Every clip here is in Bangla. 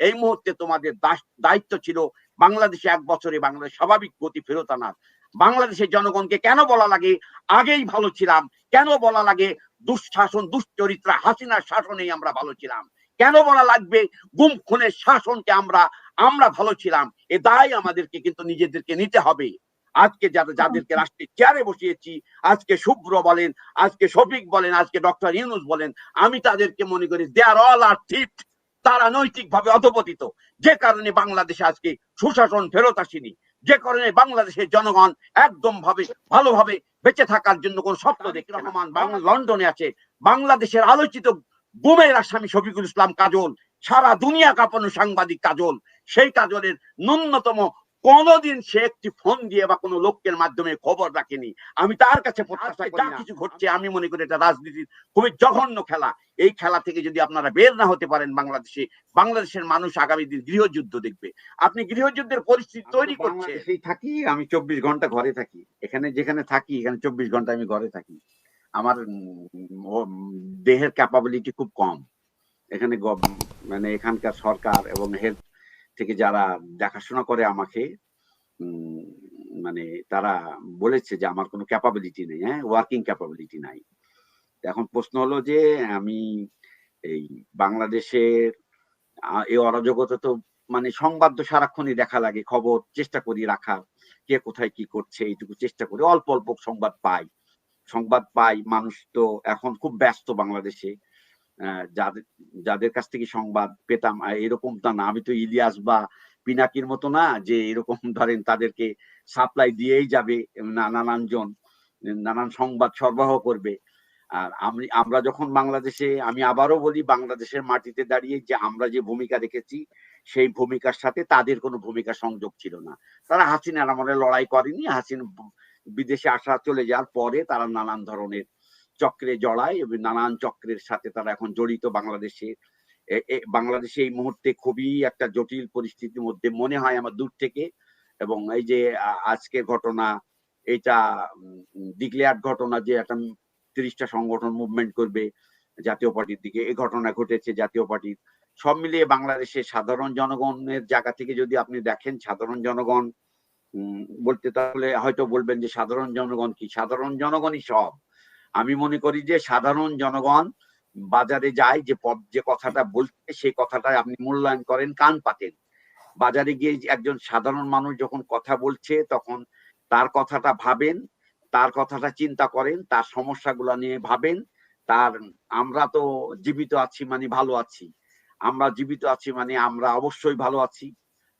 এই মুহূর্তে তোমাদের দায়িত্ব ছিল বাংলাদেশে এক বছরে বাংলাদেশ স্বাভাবিক গতি ফেরত আনার। বাংলাদেশের জনগণকে কেন বলা লাগে? আগেই ভালো ছিলাম। কেন বলা লাগে? দুঃশাসন দুশ্চরিত্রা হাসিনার শাসনেই আমরা ভালো ছিলাম। কেন বলা লাগবে? গুম খুনের শাসনকে আমরা আমরা ভালো ছিলাম। এ দায় আমাদেরকে কিন্তু নিজেদেরকে নিতে হবে। আজকে যারা যাদেরকে রাষ্ট্রের চেয়ারে বসিয়েছি আজকে শুভ্র বলেন আজকে শফিক বলেন আজকে ডক্টর ইউনুস বলেন আমি তাদেরকে মনে করি দে আর অল আর ঠিক তারা নৈতিকভাবে অধপতিত। যে কারণে বাংলাদেশে আজকে সুশাসন ফেরত আসেনি। যে কারণে বাংলাদেশের জনগণ একদম ভাবে ভালোভাবে বেঁচে থাকার জন্য কোন স্বপ্ন দেখে রহমান লন্ডনে আছে। বাংলাদেশের আলোচিত গুমের আসামি শফিকুল ইসলাম কাজল, সারা দুনিয়া কাঁপানো সাংবাদিক কাজল, সেই কাজলের ন্যূনতম কোনোদিন সে একটি ফোন দিয়ে বা কোনো লোকের মাধ্যমে খবর রাখেনি। আমি তার কাছে প্রত্যাশা যা কিছু ঘটছে আমি মনে করি এটা রাজনীতির খুবই জঘন্য খেলা। এই খেলা থেকে যদি আপনারা বের না হতে পারেন বাংলাদেশে বাংলাদেশের মানুষ আগামী দিন গৃহযুদ্ধ দেখবে। আপনি গৃহযুদ্ধের পরিস্থিতি তৈরি করছে। থাকি আমি চব্বিশ ঘণ্টা ঘরে থাকি। এখানে যেখানে থাকি এখানে চব্বিশ ঘণ্টা আমি ঘরে থাকি। আমার দেহের ক্যাপাবিলিটি খুব কম। এখানে মানে এখানকার সরকার এবং হেলথ থেকে যারা দেখাশোনা করে আমাকে মানে তারা বলেছে যে আমার কোনো ক্যাপাবিলিটি নেই হ্যাঁ? ওয়ার্কিং ক্যাপাবিলিটি নাই। এখন প্রশ্ন হলো যে আমি এই বাংলাদেশের এই অরাজকতা তো মানে সংবাদ তো সারাক্ষণই দেখা লাগে, খবর চেষ্টা করি রাখার, কে কোথায় কি করছে এইটুকু চেষ্টা করি, অল্প অল্প সংবাদ পাই। সংবাদ পাই, মানুষ তো এখন খুব ব্যস্ত বাংলাদেশে। যাদের যাদের কাছ থেকে সংবাদ পেতাম এরকম তা না, আমি তো ইলিয়াস বা পিনাকির মতো না যে এরকম ধরেন তাদেরকে সাপ্লাই দিয়েই যাবে নানান জন নানান সংবাদ সরবরাহ করবে। আর আমি, আমরা যখন বাংলাদেশে, আমি আবারও বলি, বাংলাদেশের মাটিতে দাঁড়িয়ে যে আমরা যে ভূমিকা রেখেছি, সেই ভূমিকার সাথে তাদের কোনো ভূমিকা সংযোগ ছিল না। তারা হাসিনার আমলে লড়াই করেনি, হাসিন বিদেশে আসা চলে যাওয়ার পরে তারা নানান ধরনের চক্রে জড়ায় এবং নানান চক্রের সাথে তারা এখন জড়িত বাংলাদেশে। বাংলাদেশে এই মুহূর্তে খুবই একটা জটিল পরিস্থিতির মধ্যে মনে হয় আমার দূর থেকে এবং এই যে আজকের ঘটনা, এটা ডিক্লেয়ার ঘটনা যে একটা তিরিশটা সংগঠন মুভমেন্ট করবে জাতীয় পার্টির দিকে, এই ঘটনা ঘটেছে জাতীয় পার্টির। সব মিলিয়ে বাংলাদেশের সাধারণ জনগণের জায়গা থেকে যদি আপনি দেখেন, সাধারণ জনগণ বলতে তাহলে হয়তো বলবেন যে সাধারণ জনগণ কি? সাধারণ জনগণই সব। আমি মনে করি যে সাধারণ জনগণ বাজারে যায়, যে পদ- যে কথাটা বলছে, সেই কথাটা আপনি মূল্যায়ন করেন, কান পাতেন। বাজারে গিয়ে একজন সাধারণ মানুষ যখন কথা বলছে, তখন তার কথাটা ভাবেন, তার কথাটা চিন্তা করেন, তার সমস্যাগুলো নিয়ে ভাবেন, তার আমরা তো জীবিত আছি মানে ভালো আছি। আমরা জীবিত আছি মানে আমরা অবশ্যই ভালো আছি।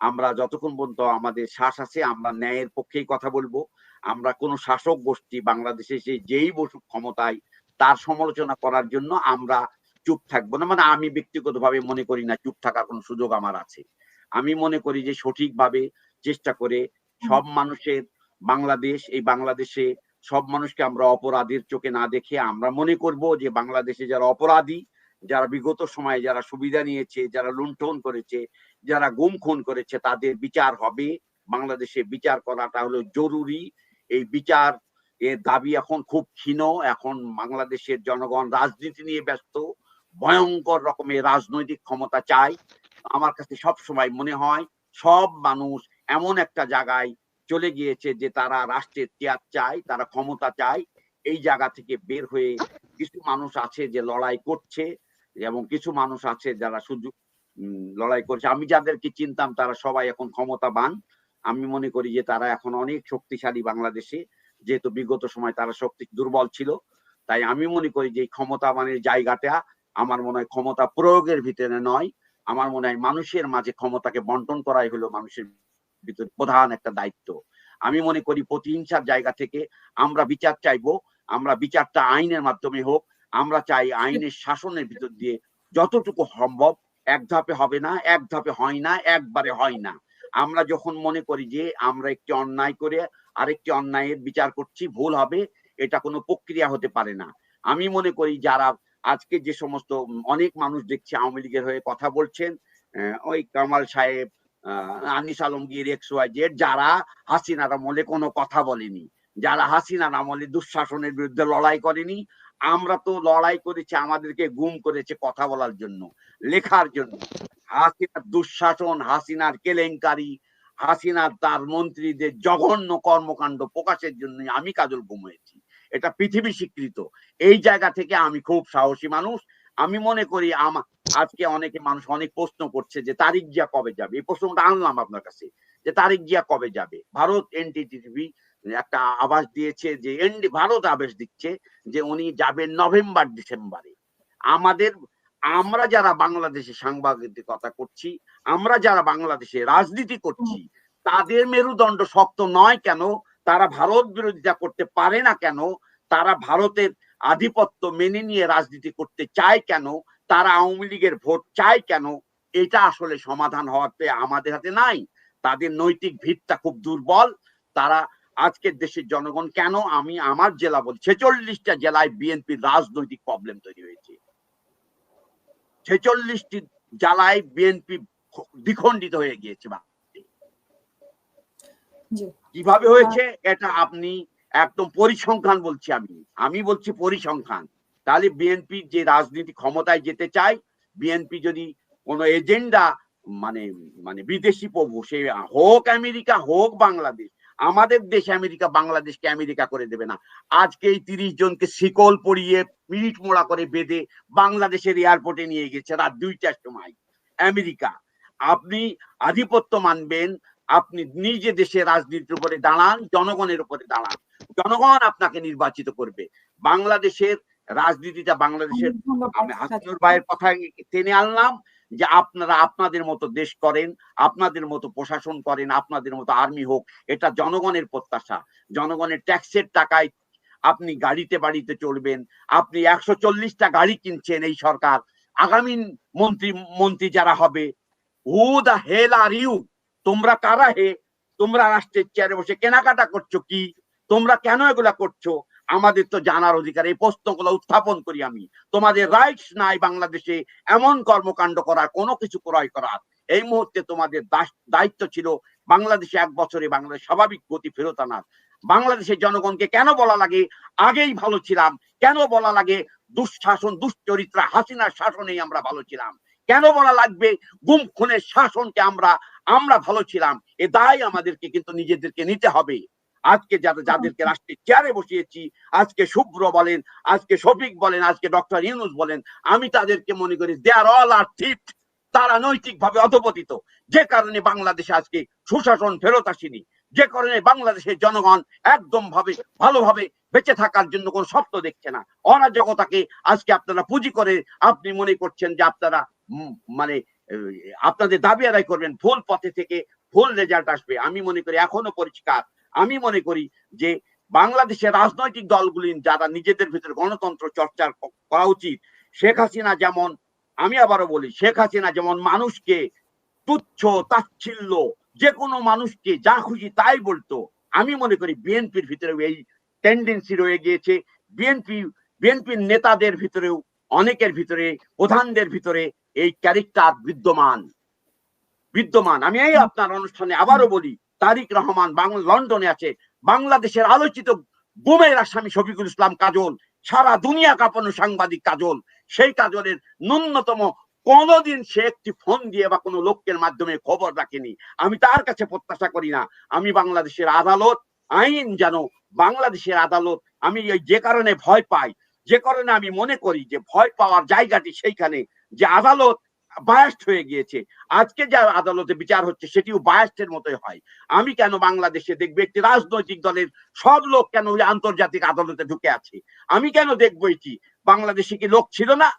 আমরা যতক্ষণ পর্যন্ত আমাদের শ্বাস আছে, আমরা ন্যায়ের পক্ষেই কথা বলব। আমরা কোনো শাসক গোষ্ঠী বাংলাদেশে সে যেই বসুক ক্ষমতায় তার সমালোচনা করার জন্য আমরা চুপ থাকব না। মানে আমি ব্যক্তিগতভাবে মনে করি না চুপ থাকার কোনো সুযোগ আমার আছে। আমি মনে করি যে সঠিকভাবে চেষ্টা করে সব মানুষের বাংলাদেশ এই বাংলাদেশে সব মানুষকে আমরা অপরাধীর চোখে না দেখে আমরা মনে করব যে বাংলাদেশে যারা অপরাধী যারা বিগত সময়ে যারা সুবিধা নিয়েছে যারা লুণ্ঠন করেছে যারা গুম খুন করেছে তাদের বিচার হবে। বাংলাদেশে বিচার করাটা হলো জরুরি। এই বিচার এর দাবি এখন খুব ক্ষীণ। এখন বাংলাদেশের জনগণ রাজনীতি নিয়ে ব্যস্ত। ভয়ঙ্কর রকমের রাজনৈতিক ক্ষমতা চায়। আমার কাছে সব সময় মনে হয় সব মানুষ এমন একটা জায়গায় চলে গিয়েছে যে তারা রাষ্ট্রের চেয়ার চায় তারা ক্ষমতা চায়। এই জায়গা থেকে বের হয়ে কিছু মানুষ আছে যে লড়াই করছে এবং কিছু মানুষ আছে যারা উম, লড়াই করছে। আমি যাদেরকে চিনতাম তারা সবাই এখন ক্ষমতাবান। আমি মনে করি যে তারা এখন অনেক শক্তিশালী বাংলাদেশে, যেহেতু বিগত সময় তারা শক্তি দুর্বল ছিল। তাই আমি মনে করি যে ক্ষমতাবানের জায়গাটা আমার মনে হয় ক্ষমতা প্রয়োগের ভিতরে নয়। আমার মনে হয় মানুষের মাঝে ক্ষমতাকে বন্টন করাই হলো মানুষের ভিতরে প্রধান একটা দায়িত্ব। আমি মনে করি প্রতিহিংসার জায়গা থেকে আমরা বিচার চাইব, আমরা বিচারটা আইনের মাধ্যমে হোক, আমরা চাই আইনের শাসনের ভিতর দিয়ে যতটুকু সম্ভব এক ধাপে হবে না, এক ধাপে হয় না, একবারে হয় না। আমরা যখন মনে করি যে আমরা একটি অন্যায় করে আরেকটি অন্যায়ের বিচার করছি, ভুল হবে, এটা কোনো প্রক্রিয়া হতে পারে না। আমি মনে করি যারা আজকে যে সমস্ত অনেক মানুষ দেখছি আওয়ামী লীগের হয়ে কথা বলছেন ওই কামাল সাহেব Anis Alamgir, X Y Z, যারা হাসিনার আমলে কোনো কথা বলেনি, যারা হাসিনার আমলে দুঃশাসনের বিরুদ্ধে লড়াই করেনি, আমরা তো লড়াই করেছি, আমাদেরকে গুম করেছে কথা বলার জন্য, লেখার জন্য। হাসিনার দুঃশাসন, হাসিনার কেলেঙ্কারি হাসিনার তার মন্ত্রীদের জঘন্য কর্মকাণ্ড প্রকাশের জন্য আমি কাজল গুম হয়েছি। এটা পৃথিবী স্বীকৃত। এই জায়গা থেকে আমি খুব সাহসী মানুষ। আমি মনে করি আমা, আজকে অনেকে মানুষ অনেক প্রশ্ন করছে যে তারিখ জিয়া কবে যাবে? এই প্রশ্নটা আনলাম আপনার কাছে। যে তারিখ জিয়া কবে যাবে? ভারত এনটিটিভি একটা আভাস দিয়েছে যে এনডি, ভারত আবেশ দিচ্ছে যে উনি যাবেন নভেম্বর, ডিসেম্বরে। আমাদের আমরা যারা বাংলাদেশে সাংবাদিকতা করছি আমরা যারা বাংলাদেশে রাজনীতি করছি তাদের মেরুদণ্ড শক্ত নয় কেন? তারা ভারত বিরোধিতা করতে পারে না কেন? তারা ভারতের আধিপত্য মেনে নিয়ে রাজনীতি করতে চায় কেন? তারা আওয়ামী লীগের ভোট চায় কেন? এটা আসলে সমাধান হওয়াতে আমাদের হাতে নাই। তাদের নৈতিক ভিতটা খুব দুর্বল। তারা আজকের দেশের জনগণ কেন? আমি আমার জেলা বলি ছেচল্লিশটা জেলায় বিএনপির রাজনৈতিক প্রবলেম তৈরি হয়েছে। ছেচল্লিশটি জেলায় বিএনপি দ্বিখণ্ডিত হয়ে গিয়েছে কীভাবে হয়েছে? এটা আপনি একদম পরিসংখ্যান বলছি আমি। আমি বলছি পরিসংখ্যান। তাহলে বিএনপি যে রাজনীতি ক্ষমতায় যেতে চায় বিএনপি যদি কোনো এজেন্ডা মানে মানে বিদেশি প্রভু সে হোক আমেরিকা হোক বাংলাদেশ আমাদের দেশ আমেরিকা বাংলাদেশকে আমেরিকা করে দেবে না। আজকে এই তিরিশ জনকে শিকল পরিয়ে পিঠ মোড়া করে বেঁধে বাংলাদেশের এয়ারপোর্টে নিয়ে গেছে রাত দুইটার সময়। আমেরিকা আপনি আধিপত্য মানবেন আপনি নিজে দেশে রাজনীতির উপরে দাঁড়ান জনগণের উপরে দাঁড়ান। জনগণ আপনাকে নির্বাচিত করবে। বাংলাদেশের রাজনীতিটা বাংলাদেশের আমি হাসনুর ভাইয়ের কথা টেনে আনলাম। যে আপনারা আপনাদের মতো দেশ করেন, আপনাদের মতো প্রশাসন করেন, আপনাদের মতো আর্মি হোক, এটা জনগণের প্রত্যাশা। জনগণের ট্যাক্সের টাকায় আপনি গাড়িতে বাড়িতে চলবেন, আপনি একশো চল্লিশটা গাড়ি কিনছেন এই সরকার। আগামী মন্ত্রী মন্ত্রী যারা হবে হু দা হেল আর ইউ তোমরা কারা হে? তোমরা রাষ্ট্রের চেয়ারে বসে কেনাকাটা করছ কি? তোমরা কেন এগুলা করছ? আমাদের তো জানার অধিকার, এই প্রশ্নগুলো উত্থাপন করি আমি। তোমাদের রাইটস নাই বাংলাদেশে, এমন কর্মকাণ্ড করার কোনো কিছু ক্রয় করার এই মুহূর্তে তোমাদের দায়িত্ব ছিল বাংলাদেশে এক বছরে বাংলাদেশ স্বাভাবিক গতি ফেরত আনার। বাংলাদেশের জনগণকে কেন বলা লাগে? আগেই ভালো ছিলাম। কেন বলা লাগে? দুঃশাসন, দুশ্চরিত্রা, হাসিনার শাসনেই আমরা ভালো ছিলাম। কেন বলা লাগবে? গুম, খুনের শাসনকে আমরা আমরা ভালো ছিলাম। এ দায় আমাদেরকে কিন্তু নিজেদেরকে নিতে হবে। আজকে যারা যাদেরকে রাষ্ট্রের চেয়ারে বসিয়েছি, আজকে শুভ্র বলেন, আজকে শফিক বলেন, আজকে ডক্টর ইউনুস বলেন, আমি তাদেরকে মনে করি দে আর অল আর ঠিক তারা নৈতিকভাবে অধপতিত। যে কারণে বাংলাদেশে আজকে সুশাসন ফেরত আসেনি, যে কারণে বাংলাদেশের জনগণ একদম ভাবে ভালোভাবে বেঁচে থাকার জন্য কোন স্বপ্ন দেখছে না। অরাজকতাকে আজকে আপনারা পুঁজি করে আপনি মনে করছেন যে আপনারা মানে আপনাদের দাবি আদায় করবেন, ভুল পথে থেকে ভুল রেজাল্ট আসবে। আমি মনে করি এখনও পরিষ্কার। আমি মনে করি যে বাংলাদেশের রাজনৈতিক দলগুলি যারা নিজেদের ভিতরে গণতন্ত্র চর্চা করা উচিত, শেখ হাসিনা যেমন, আমি আবারও বলি, শেখ হাসিনা যেমন মানুষকে তুচ্ছ, তাচ্ছিল্য যে কোনো মানুষকে যা খুশি তাই বলতো, আমি মনে করি বিএনপির ভিতরেও এই টেন্ডেন্সি রয়ে গিয়েছে। বিএনপি, বিএনপির নেতাদের ভিতরেও, অনেকের ভিতরে, প্রধানদের ভিতরে এই ক্যারেক্টার বিদ্যমান। বিদ্যমান। আমি এই আপনার অনুষ্ঠানে আবারও বলি তারিক রহমান লন্ডনে আছে। বাংলাদেশের আলোচিত গুমের আসামি শফিকুল ইসলাম কাজল, সারা দুনিয়া কাঁপানো সাংবাদিক কাজল। সেই কাজলের ন্যূনতম কোনোদিন সে একটি ফোন দিয়ে বা কোনো লোকের মাধ্যমে খবর রাখেনি। আমি তার কাছে প্রত্যাশা করি না। আমি বাংলাদেশের আদালত, আইন যেন বাংলাদেশের আদালত, আমি যে কারণে ভয় পাই, যে কারণে আমি মনে করি যে ভয় পাওয়ার জায়গাটি সেইখানে, যে আদালত বায়াস্ট হয়ে গিয়েছে। আজকে যা আদালতে বিচার হচ্ছে, সেটিও বায়াস্টের মতোই হয়। আমি কেন বাংলাদেশে দেখব একটি রাজনৈতিক দলের সব লোক কেন ওই আন্তর্জাতিক আদালতে ঢুকে আছে? আমি কেন দেখব এটি? বাংলাদেশে কি লোক ছিল না?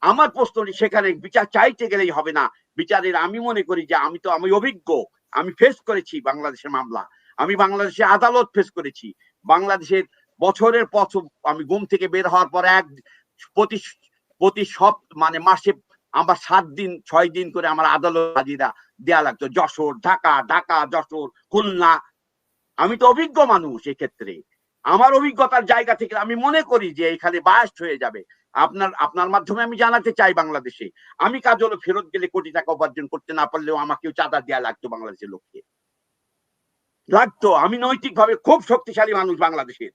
আমার প্রশ্নটি সেখানে বিচার চাইতে গেলেই হবে না। বিচারের আমি মনে করি যে, আমি তো, আমি অভিজ্ঞ। আমি ফেস করেছি বাংলাদেশের মামলা। আমি বাংলাদেশের আদালত ফেস করেছি। বাংলাদেশের বছরের পথ আমি ঘুম থেকে বের হওয়ার পর এক প্রতি প্রতি সব মানে মাসে আমার সাত দিন, ছয় দিন করে আমার আদালত হাজিরা দেয়া লাগতো। যশোর, ঢাকা ঢাকা, যশোর, খুলনা। আমি তো অভিজ্ঞ মানুষ এক্ষেত্রে। আমার অভিজ্ঞতার জায়গা থেকে আমি মনে করি যে এখানে বায়াস্ট হয়ে যাবে। আপনার আপনার মাধ্যমে আমি জানাতে চাই বাংলাদেশে। আমি কাজ হলো ফেরত গেলে কোটি টাকা উপার্জন করতে না পারলেও আমাকেও চাঁদা দেওয়া লাগতো বাংলাদেশের লোককে। লাগতো। আমি নৈতিক ভাবে খুব শক্তিশালী মানুষ বাংলাদেশের।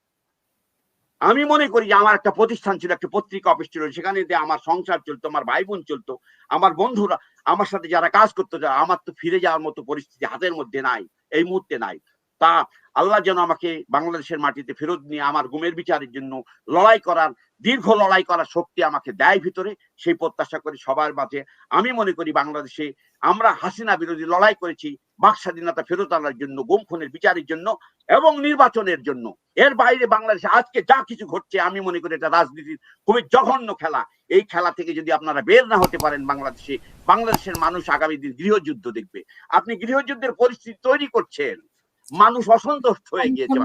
আমি মনে করি যে আমার একটা প্রতিষ্ঠান ছিল, একটা পত্রিকা অফিস ছিল, সেখানে দিয়ে আমার সংসার চলতো, আমার ভাই বোন চলতো, আমার বন্ধুরা, আমার সাথে যারা কাজ করতো আমার তো ফিরে যাওয়ার মতো পরিস্থিতি হাতের মধ্যে নাই, এই মুহূর্তে নাই। তা আল্লাহ যেন আমাকে বাংলাদেশের মাটিতে ফেরত নিয়ে আমার গুমের বিচারের জন্য লড়াই করার, দীর্ঘ লড়াই করার শক্তি আমাকে দেয় ভিতরে, সেই প্রত্যাশা করি সবার মাঝে। আমি মনে করি বাংলাদেশে আমরা হাসিনা বিরোধী লড়াই করেছি, বাক স্বাধীনতা ফেরত আনার জন্য, গুম খুনের বিচারের জন্য এবং নির্বাচনের জন্য। এর বাইরে বাংলাদেশে আজকে যা কিছু ঘটছে, আমি মনে করি এটা রাজনীতির খুবই জঘন্য খেলা। এই খেলা থেকে যদি আপনারা বের না হতে পারেন বাংলাদেশে, বাংলাদেশের মানুষ আগামী দিন গৃহযুদ্ধ দেখবে। আপনি গৃহযুদ্ধের পরিস্থিতি তৈরি করছেন। মানুষ অসন্তুষ্ট হয়ে গিয়েছে।